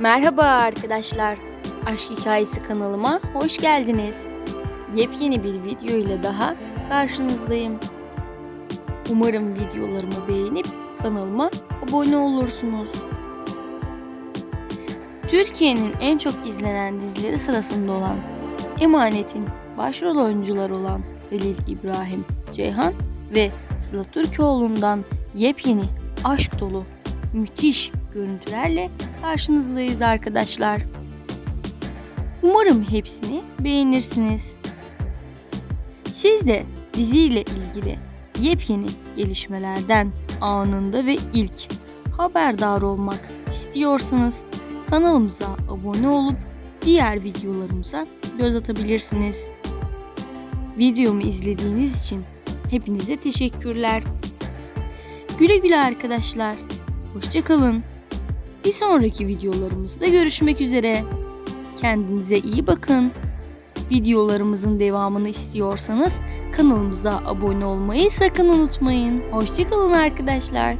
Merhaba arkadaşlar. Aşk Hikayesi kanalıma hoş geldiniz. Yepyeni bir video ile daha karşınızdayım. Umarım videolarımı beğenip kanalıma abone olursunuz. Türkiye'nin en çok izlenen dizileri sırasında olan Emanet'in başrol oyuncuları olan Halil İbrahim Ceyhan ve Sıla Türkoğlu'ndan yepyeni aşk dolu müthiş görüntülerle karşınızdayız arkadaşlar. Umarım hepsini beğenirsiniz. Siz de diziyle ilgili yepyeni gelişmelerden anında ve ilk haberdar olmak istiyorsanız kanalımıza abone olup diğer videolarımıza göz atabilirsiniz. Videomu izlediğiniz için hepinize teşekkürler. Güle güle arkadaşlar. Hoşçakalın. Bir sonraki videolarımızda görüşmek üzere. Kendinize iyi bakın. Videolarımızın devamını istiyorsanız kanalımıza abone olmayı sakın unutmayın. Hoşçakalın arkadaşlar.